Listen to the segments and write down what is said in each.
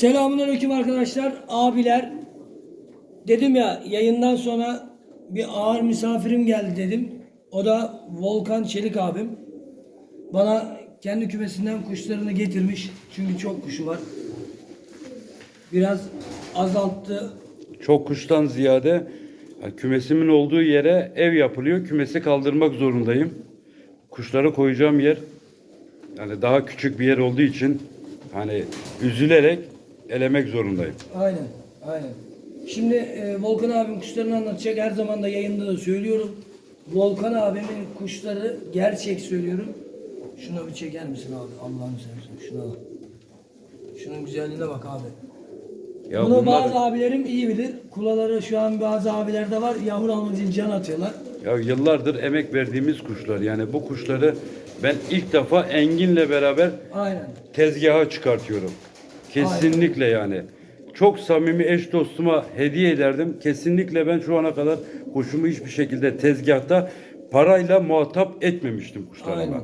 Selamünaleyküm arkadaşlar, abiler. Dedim ya yayından sonra bir ağır misafirim geldi dedim. O da Volkan Çelik abim. Bana kendi kümesinden kuşlarını getirmiş. Çünkü çok kuşu var. Biraz azalttı. Çok kuştan ziyade ya, kümesimin olduğu yere ev yapılıyor. Kümesi kaldırmak zorundayım. Kuşları koyacağım yer yani daha küçük bir yer olduğu için hani üzülerek elemek zorundayım. Aynen, aynen. Şimdi e, Volkan abim kuşlarını anlatacak. Her zaman da yayında da söylüyorum. Volkan abimin kuşları gerçek söylüyorum. Şuna bir çeker misin abi? Allah'ını seversen şuna bak. Şunun güzelliğine bak abi. Ya Bunu bunlar- bazı abilerim iyi bilir. Kulaları şu an bazı abilerde var. Yavru için can atıyorlar. Ya yıllardır emek verdiğimiz kuşlar. Yani bu kuşları ben ilk defa Engin'le beraber Aynen. tezgaha çıkartıyorum. Kesinlikle yani. Çok samimi eş dostuma hediye ederdim. Kesinlikle ben şu ana kadar kuşumu hiçbir şekilde tezgahta parayla muhatap etmemiştim kuşlarıma. Aynen.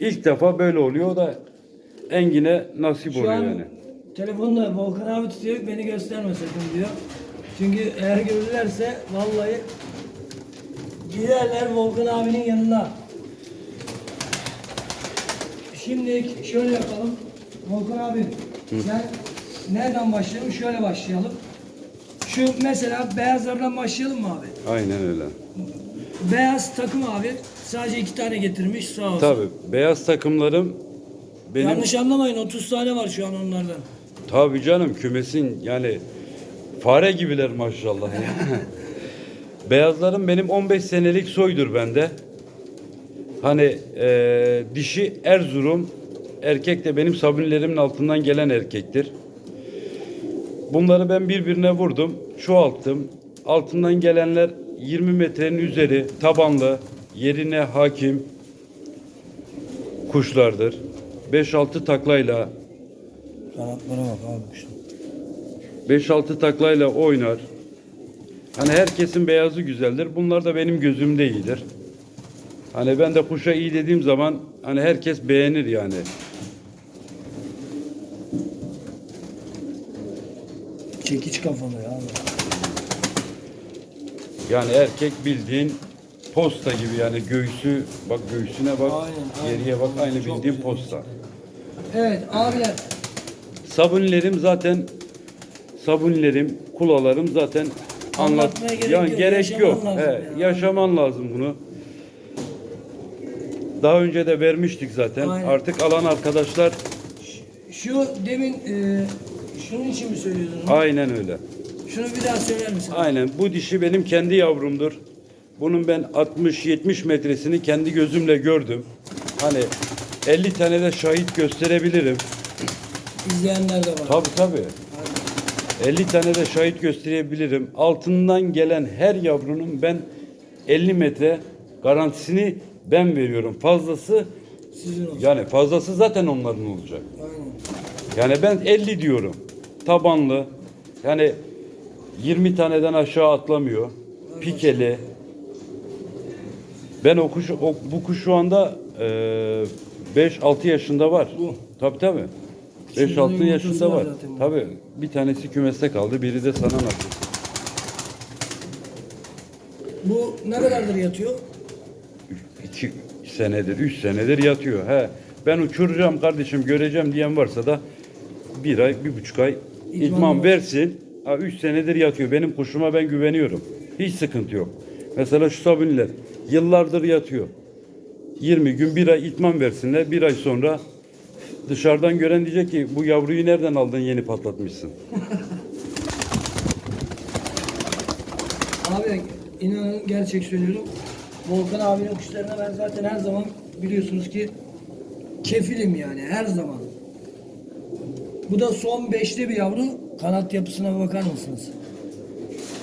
İlk defa böyle oluyor o da Engin'e nasip Şu oluyor an yani. telefonda Volkan abi tutuyor. Beni gösterme sakın diyor. Çünkü eğer görürlerse vallahi giderler Volkan abinin yanına. Şimdi şöyle yapalım. Volkan abi sen nereden başlayalım? Şöyle başlayalım. Şu mesela beyazlardan başlayalım mı abi? Aynen öyle. Beyaz takım abi sadece iki tane getirmiş sağ olsun. Tabii beyaz takımlarım benim Yanlış anlamayın 30 tane var şu an onlardan. Tabii canım kümesin yani fare gibiler maşallah ya. Beyazlarım benim 15 senelik soydur bende. Hani eee, dişi Erzurum, erkek de benim sabunlerimin altından gelen erkektir. Bunları ben birbirine vurdum, çoğalttım. Altından gelenler 20 metrenin üzeri, tabanlı, yerine hakim kuşlardır. 5-6 taklayla Kanatlara bak abi kuşun. 5-6 taklayla oynar. Hani herkesin beyazı güzeldir. Bunlar da benim gözümde iyidir. Hani ben de kuşa iyi dediğim zaman hani herkes beğenir yani. Çekiç kafalı ya. Yani erkek bildiğin posta gibi yani göğsü bak göğsüne bak Aynen, geriye bak aynı Çok bildiğin güzel posta. Evet abiler Sabunilerim zaten sabunilerim, kulalarım zaten anlat Anlatmaya gerek yani yok, gerek yaşaman yok. lazım He, ya. yaşaman lazım bunu. Daha önce de vermiştik zaten. Aynen. Artık alan arkadaşlar şu demin e, şunun için mi söylüyordun? aynen öyle. Şunu bir daha söyler misin? Aynen bu dişi benim kendi yavrumdur. Bunun ben 60-70 metresini kendi gözümle gördüm. Hani 50 tane de şahit gösterebilirim. İzleyenler de var. Tabii tabii. 50 tane de şahit gösterebilirim. Altından gelen her yavrunun ben 50 metre garantisini ben veriyorum. Fazlası Sizin olsun. yani fazlası zaten onların olacak. Aynen. Yani ben 50 diyorum. Tabanlı. Yani 20 taneden aşağı atlamıyor. Pikeli. Ben o kuş, o, bu kuş şu anda e, 5-6 yaşında var. Bu. Tabii tabii. Şimdi 5-6 yumurtası yaşında var zaten. Tabii. Bir tanesi kümeste kaldı. Biri de sana nasip. Bu ne kadardır yatıyor? 2 senedir, 3 senedir yatıyor. He. Ben uçuracağım kardeşim, göreceğim diyen varsa da bir ay, bir buçuk ay İdman versin. Ha, 3 senedir yatıyor. Benim kuşuma ben güveniyorum. Hiç sıkıntı yok. Mesela şu sabunlar yıllardır yatıyor. 20 gün bir ay itman versinler. Bir ay sonra dışarıdan gören diyecek ki bu yavruyu nereden aldın yeni patlatmışsın. Abi inanın gerçek söylüyorum. Volkan abinin kuşlarına ben zaten her zaman biliyorsunuz ki kefilim yani her zaman. Bu da son beşte bir yavru. Kanat yapısına bakar mısınız?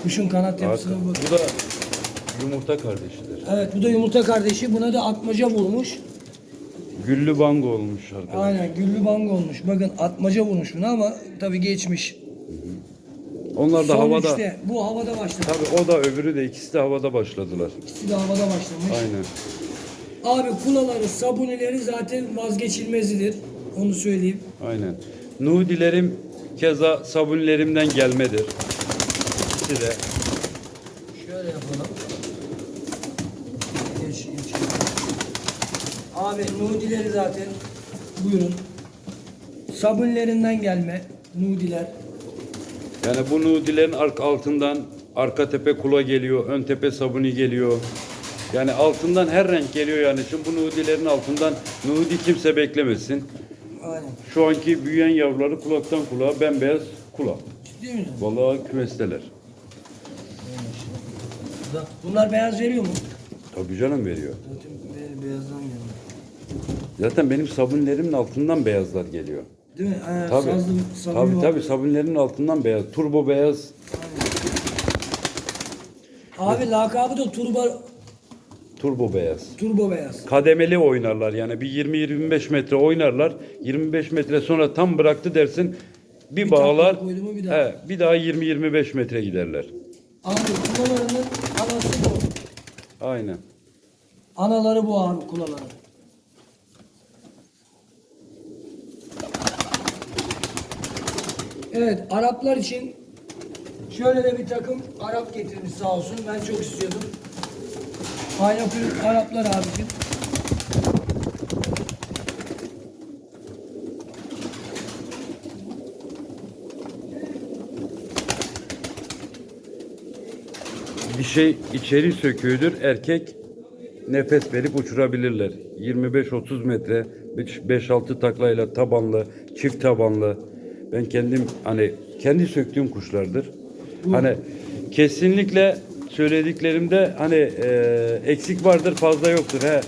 Kuşun kanat yapısına bakın. Bu da yumurta kardeşidir. Evet bu da yumurta kardeşi. Buna da atmaca vurmuş. Güllü bango olmuş arkadaşlar. Aynen güllü bang olmuş. Bakın atmaca vurmuş buna ama tabii geçmiş. Onlar da Son havada. üçte. Bu havada başladı. Tabii o da öbürü de ikisi de havada başladılar. İkisi de havada başlamış. Aynen. Abi kulaları, sabunileri zaten vazgeçilmezidir. Onu söyleyeyim. Aynen. Nudilerim Keza sabunlerimden gelmedir. İkisi de. Şöyle yapalım. Geç, geç. Abi nudileri zaten buyurun. Sabunlerinden gelme nudiler. Yani bu nudilerin ark altından arka tepe kula geliyor, ön tepe sabuni geliyor. Yani altından her renk geliyor yani. Şimdi bu nudilerin altından nudi kimse beklemesin. Aynen. Şu anki büyüyen yavruları kulaktan kulağa bembeyaz kula. Ciddi misin? Vallahi kümesteler. Bunlar beyaz veriyor mu? Tabii canım veriyor. Zaten be- beyazdan geliyor. Zaten benim sabunlerimin altından beyazlar geliyor. Değil mi? Ee, Tabii. Sazlı, sabun Tabii var. tabii sabunlerin altından beyaz. Turbo beyaz. Abi lakabı da turbo, Turbo beyaz. turbo beyaz. Kademeli oynarlar yani bir 20-25 metre oynarlar. 25 metre sonra tam bıraktı dersin. Bir, Bir bağlar. koydu mu bir daha. He, bir daha 20-25 metre giderler. Abi kulalarının anası bu. Aynen. Anaları bu abi kulaları. Evet Araplar için şöyle de bir takım Arap getirmiş sağ olsun. Ben çok istiyordum. Aynapür Araplar abicim. Bir şey içeri söküğüdür. Erkek nefes verip uçurabilirler. 25-30 metre 5-6 taklayla tabanlı, çift tabanlı. Ben kendim hani kendi söktüğüm kuşlardır. Hani kesinlikle söylediklerimde hani e, eksik vardır fazla yoktur. He.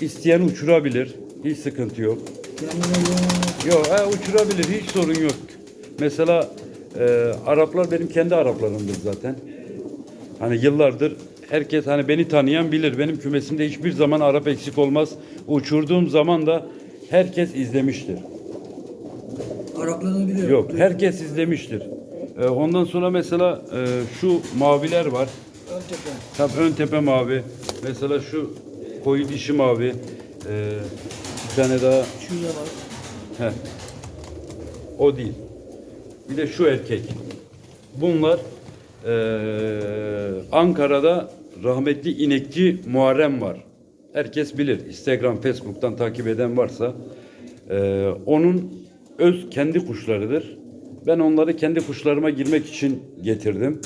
İsteyen uçurabilir. Hiç sıkıntı yok. Yok he, uçurabilir hiç sorun yok. Mesela e, Araplar benim kendi Araplarımdır zaten. Hani yıllardır herkes hani beni tanıyan bilir. Benim kümesimde hiçbir zaman Arap eksik olmaz. Uçurduğum zaman da herkes izlemiştir. Araplarını biliyorum. Yok herkes izlemiştir. E, ondan sonra mesela e, şu maviler var. Ön tepe. Tabii ön tepe mavi. Mesela şu koyu dişi mavi. E, bir tane daha Şurada var. Heh. O değil. Bir de şu erkek. Bunlar eee, Ankara'da rahmetli inekçi Muharrem var. Herkes bilir. Instagram, Facebook'tan takip eden varsa eee, onun öz kendi kuşlarıdır. Ben onları kendi kuşlarıma girmek için getirdim.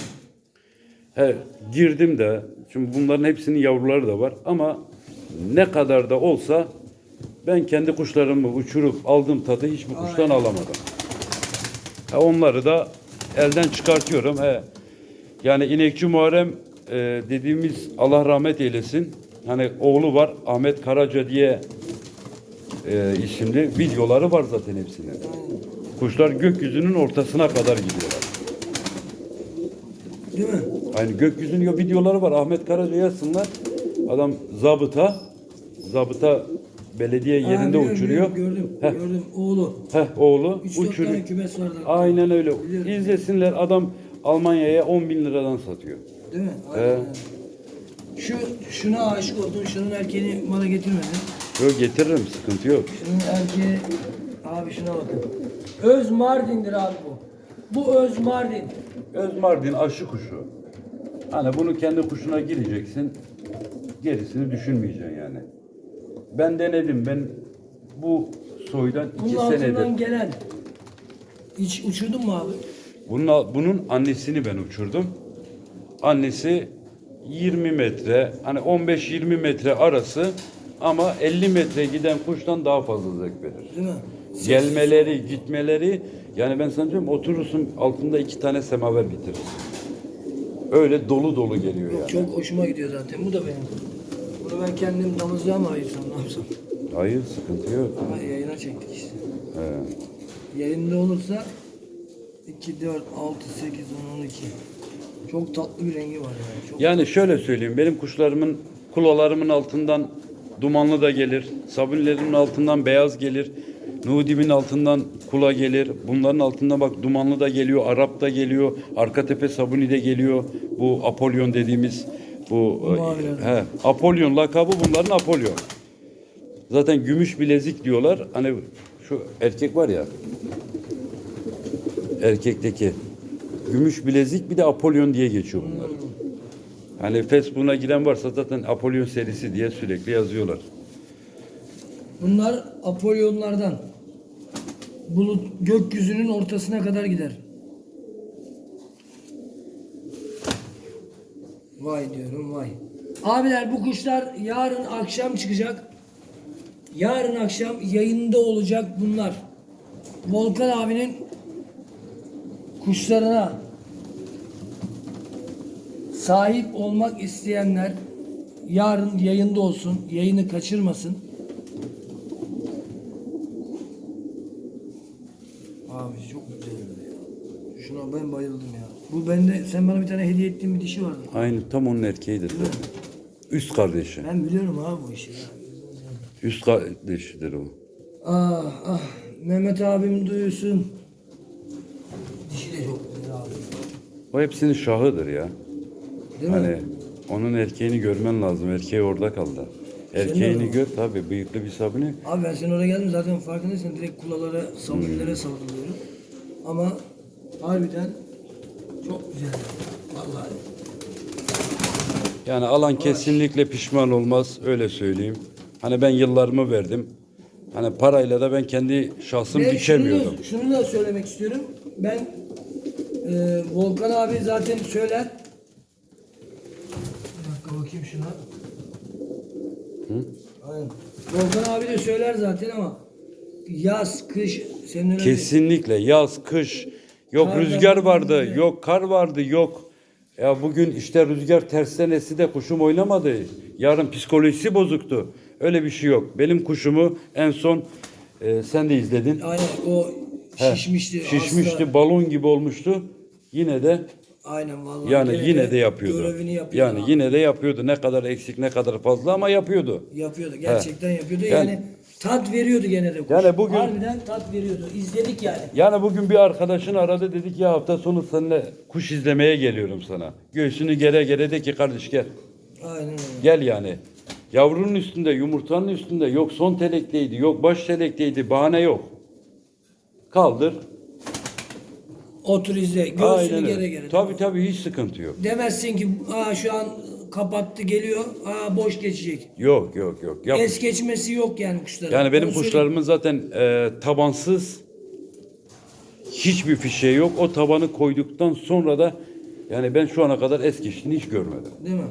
He, girdim de şimdi bunların hepsinin yavruları da var ama ne kadar da olsa ben kendi kuşlarımı uçurup aldığım tadı hiçbir kuştan alamadım. He, onları da elden çıkartıyorum. He. Yani inekçi Muharrem e, dediğimiz Allah rahmet eylesin. Hani oğlu var Ahmet Karaca diye e, isimli videoları var zaten hepsinin. Kuşlar gökyüzünün ortasına kadar gidiyorlar. Değil mi? Aynı gökyüzünün yo- videoları var. Ahmet Karaca yazsınlar. Adam zabıta. Zabıta belediye Ha, yerinde biliyorum, uçuruyor. biliyorum, Gördüm, Heh. gördüm. Oğlu. Heh, oğlu 3-4 uçuruyor. tane kümes vardı. Aynen öyle. Biliyorum. İzlesinler. Adam Almanya'ya 10 bin liradan satıyor. Değil mi? Aynen. Şu, şuna aşık oldum. Şunun erkeğini bana getirmedin. Yo getiririm. Sıkıntı yok. Şunun erkeği... Abi şuna bakın. Öz Mardin'dir abi bu. Bu Öz Mardin. Özmardin aşı kuşu. Hani bunu kendi kuşuna gireceksin. Gerisini düşünmeyeceksin yani. Ben denedim. Ben bu soydan iki Bunun senedir. altından gelen. Hiç uçurdun mu abi? Bunun, bunun annesini ben uçurdum. Annesi 20 metre, hani 15-20 metre arası ama 50 metre giden kuştan daha fazla zevk verir. Değil mi? Gelmeleri, gitmeleri, yani ben sana diyorum oturursun altında iki tane semaver bitirir. Öyle dolu dolu geliyor yani. Çok hoşuma gidiyor zaten. Bu da benim. Bunu ben kendim damızlığa mı ayırsam ne yapsam? Hayır sıkıntı yok. Ama yayına çektik işte. He. Yayında olursa 2, 4, 6, 8, 10, 12. Çok tatlı bir rengi var yani. Çok Yani şöyle söyleyeyim, benim kuşlarımın kulolarımın altından dumanlı da gelir, sabunlerimin altından beyaz gelir, nudimin altından kula gelir, bunların altından bak dumanlı da geliyor, Arap da geliyor, arka tepe sabuni de geliyor, bu Apolyon dediğimiz bu mavilerden. he, Apolyon lakabı bunların Apolyon. Zaten gümüş bilezik diyorlar. Hani şu erkek var ya. Erkekteki. Gümüş bilezik bir de Apollon diye geçiyor bunlar. Hani Facebook'una giren varsa zaten Apollon serisi diye sürekli yazıyorlar. Bunlar Apollonlardan. Bulut gökyüzünün ortasına kadar gider. Vay diyorum vay. Abiler bu kuşlar yarın akşam çıkacak. Yarın akşam yayında olacak bunlar. Volkan abinin kuşlarına sahip olmak isteyenler yarın yayında olsun. Yayını kaçırmasın. Abi çok güzel ya. Ben bayıldım ya. Bu bende sen bana bir tane hediye ettiğin bir dişi vardı. Aynı tam onun erkeğidir zaten. Üst kardeşi. Ben biliyorum abi bu işi ya. Üst kardeşidir o. Ah ah Mehmet abim duyuyorsun. Dişi de çok güzel abi. O hepsinin şahıdır ya. Değil hani mi? onun erkeğini görmen lazım. Erkeği orada kaldı. Erkeğini gör tabi bıyıklı bir sabuni. Abi ben sen oraya geldim zaten farkındaysan direkt kulalara, sabunilere saldırıyorum. Ama harbiden çok güzel. Vallahi. Yani alan kesinlikle pişman olmaz öyle söyleyeyim. Hani ben yıllarımı verdim. Hani parayla da ben kendi şahsım Ve dikemiyordum. Şunu, şunu da söylemek istiyorum. Ben e, Volkan abi zaten söyler. Bir dakika bakayım şuna. Aynen. Volkan abi de söyler zaten ama yaz, kış senin öyle Kesinlikle yaz, kış, yok rüzgar var, vardı, yok kar vardı, yok. Ya bugün işte rüzgar tersten esti de kuşum oynamadı. Yarın psikolojisi bozuktu. Öyle bir şey yok. Benim kuşumu en son e, sen de izledin. Aynen o He, şişmişti. Şişmişti, hasta. balon gibi olmuştu. Yine de Aynen vallahi. yani yine de yapıyordu. Görevini yapıyordu. Yani abi. yine de yapıyordu. Ne kadar eksik, ne kadar fazla ama yapıyordu. yapıyordu. Gerçekten yapıyordu. Yani- Yani, tat veriyordu gene de kuş. Yani bugün- Harbiden tat veriyordu. İzledik yani. Yani bugün bir arkadaşın aradı dedi ki ya hafta sonu seninle kuş izlemeye geliyorum sana. Göğsünü gere gere de ki kardeş gel. Aynen öyle. Gel yani. Yavrunun üstünde, yumurtanın üstünde yok son telekteydi, yok baş telekteydi, bahane yok. Kaldır. Otur izle. Göğsünü Aynen gere öyle. gere. Tabii tabii hiç sıkıntı yok. Demezsin ki Aa, şu an kapattı geliyor. Aa, boş geçecek. Yok yok yok. Yap. Es geçmesi yok yani kuşların. Yani benim Onu kuşlarımın zaten e, tabansız hiçbir fişe yok. O tabanı koyduktan sonra da yani ben şu ana kadar es geçtiğini hiç görmedim. Değil mi?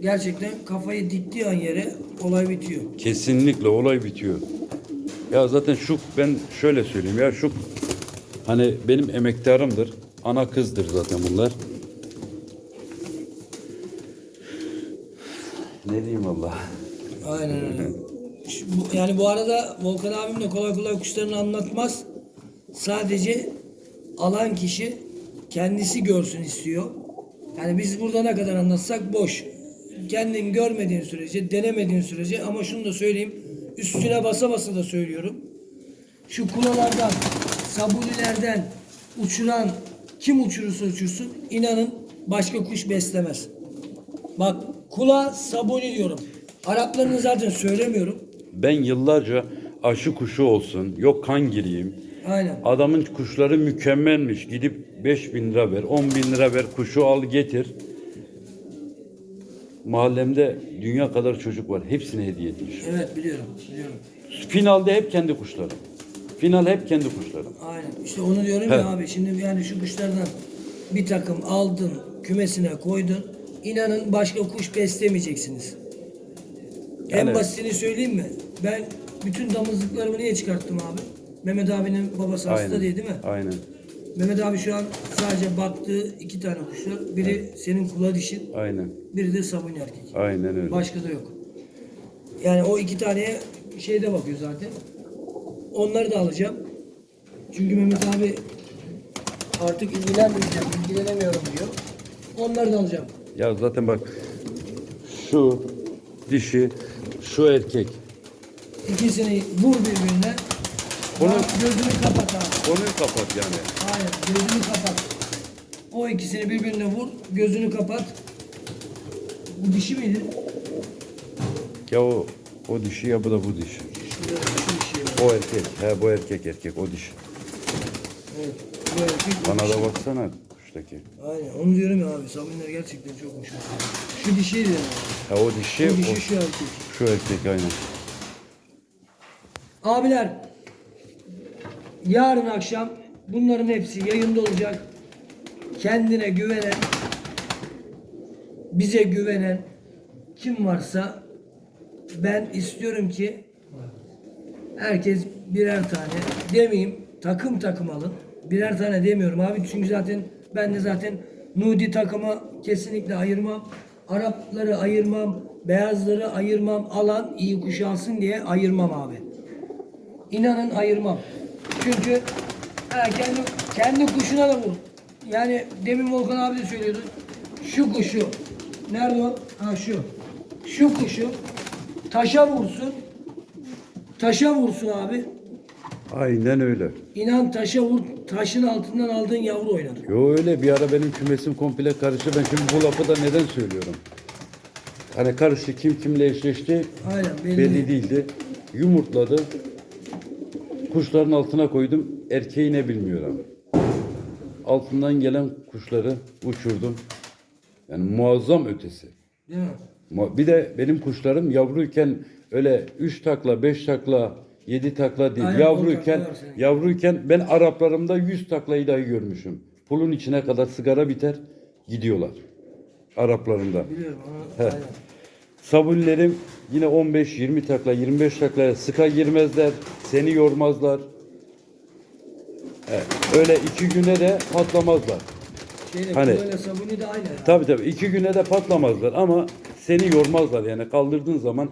Gerçekten kafayı diktiği an yere olay bitiyor. Kesinlikle olay bitiyor. Ya zaten şu ben şöyle söyleyeyim ya şu hani benim emektarımdır. Ana kızdır zaten bunlar. Ne diyeyim Allah. Aynen öyle. Yani bu arada Volkan abim de kolay kolay kuşlarını anlatmaz. Sadece alan kişi kendisi görsün istiyor. Yani biz burada ne kadar anlatsak boş. Kendin görmediğin sürece, denemediğin sürece ama şunu da söyleyeyim. Üstüne basa basa da söylüyorum. Şu kulalardan, sabunilerden uçuran kim uçurursa uçursun inanın başka kuş beslemez. Bak kula sabuni diyorum. Araplarını zaten söylemiyorum. Ben yıllarca aşı kuşu olsun, yok kan gireyim. Aynen. Adamın kuşları mükemmelmiş. Gidip 5 bin lira ver, 10 bin lira ver, kuşu al getir. Mahallemde dünya kadar çocuk var. Hepsine hediye etmiş. Evet biliyorum. Biliyorum. Finalde hep kendi kuşlarım. Final hep kendi kuşlarım. Aynen. İşte onu diyorum He. ya abi. Şimdi yani şu kuşlardan bir takım aldın, kümesine koydun. İnanın başka kuş beslemeyeceksiniz. En Yani- basitini söyleyeyim mi? Ben bütün damızlıklarımı niye çıkarttım abi? Mehmet abinin babası hasta diye değil mi? Aynen. Mehmet abi şu an sadece baktığı iki tane kuşlar. Biri senin kula dişin, Aynen. biri de sabun erkek. Aynen öyle. Başka da yok. Yani o iki taneye şeyde bakıyor zaten. Onları da alacağım. Çünkü Mehmet abi artık ilgilenmeyeceğim, ilgilenemiyorum diyor. Onları da alacağım. Ya zaten bak şu dişi, şu erkek. İkisini vur birbirine. Bak, gözünü kapat abi. Konuyu kapat yani. Aynen gözünü kapat. O ikisini birbirine vur, gözünü kapat. Bu dişi miydi? Ya o o dişi ya bu da bu dişi. Şurada şu dişi. O erkek. He bu erkek erkek o dişi. Evet. Bu erkek bu Bana dişi. da baksana kuştaki. Aynen onu diyorum ya abi. Sabunlar gerçekten çok hoş. Şu dişiydi yani. Ha o dişi, Şu o, dişi şu erkek. şu erkek aynen. Abiler yarın akşam bunların hepsi yayında olacak. Kendine güvenen bize güvenen kim varsa ben istiyorum ki herkes birer tane demeyeyim takım takım alın. Birer tane demiyorum abi çünkü zaten ben de zaten Nudi takımı kesinlikle ayırmam. Arapları ayırmam, beyazları ayırmam, alan iyi kuş alsın diye ayırmam abi. İnanın ayırmam. Çünkü ha, kendi kendi kuşuna da vur. Yani demin Volkan abi de söylüyordu. Şu kuşu. Nerede o? Ha şu. Şu kuşu taşa vursun. Taşa vursun abi. Aynen öyle. İnan taşa vur. Taşın altından aldığın yavru oynadı. Yo öyle bir ara benim kümesim komple karıştı. Ben şimdi bu lafı da neden söylüyorum? Hani karıştı kim kimle eşleşti Aynen belli. belli değildi. Yumurtladı. Kuşların altına koydum. Erkeği ne bilmiyorum. Altından gelen kuşları uçurdum. Yani muazzam ötesi. Değil mi? Bir de benim kuşlarım yavruyken öyle 3 takla, 5 takla, 7 takla değil. Aynen, yavruyken takla yavruyken ben Araplarımda 100 taklayı dahi görmüşüm. Pulun içine kadar sigara biter, gidiyorlar. Araplarımda. Biliyorum. He. Yine 15-20 takla, 25 taklaya sıka girmezler, seni yormazlar. He, Öyle iki güne de patlamazlar. Şeyde Hani- sabuni de aynı. Tabii tabii iki güne de patlamazlar ama seni yormazlar yani kaldırdığın zaman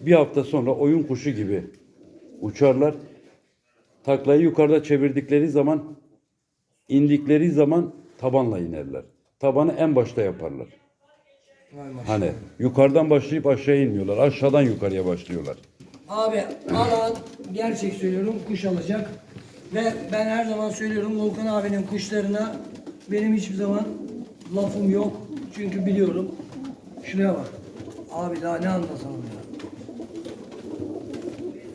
bir hafta sonra oyun kuşu gibi uçarlar. Taklayı yukarıda çevirdikleri zaman indikleri zaman tabanla inerler. Tabanı en başta yaparlar. Hani yukarıdan başlayıp aşağı inmiyorlar. Aşağıdan yukarıya başlıyorlar. Abi alan gerçek söylüyorum kuş alacak. Ve ben her zaman söylüyorum Volkan abinin kuşlarına benim hiçbir zaman lafım yok. Çünkü biliyorum. Şuraya bak. Abi daha ne anlatalım ya.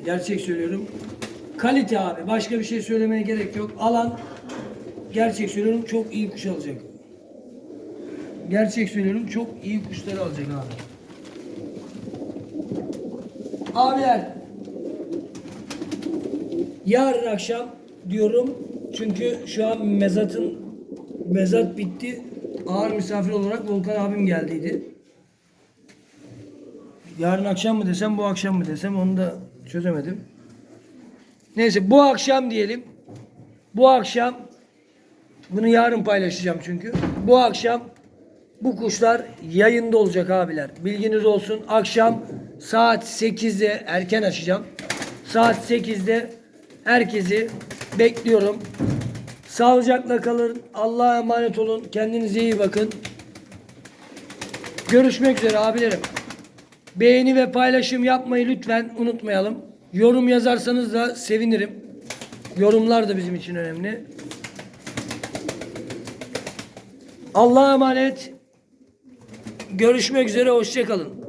Gerçek söylüyorum. Kalite abi. Başka bir şey söylemeye gerek yok. Alan gerçek söylüyorum çok iyi kuş alacak. Gerçek söylüyorum çok iyi kuşları alacak abi. Abiler yarın akşam diyorum çünkü şu an mezatın mezat bitti. Ağır misafir olarak Volkan abim geldiydi. Yarın akşam mı desem bu akşam mı desem onu da çözemedim. Neyse bu akşam diyelim. Bu akşam bunu yarın paylaşacağım çünkü. Bu akşam bu kuşlar yayında olacak abiler. Bilginiz olsun. Akşam saat 8'de erken açacağım. Saat 8'de herkesi bekliyorum. Sağlıcakla kalın. Allah'a emanet olun. Kendinize iyi bakın. Görüşmek üzere abilerim. Beğeni ve paylaşım yapmayı lütfen unutmayalım. Yorum yazarsanız da sevinirim. Yorumlar da bizim için önemli. Allah'a emanet. Görüşmek üzere. Hoşçakalın.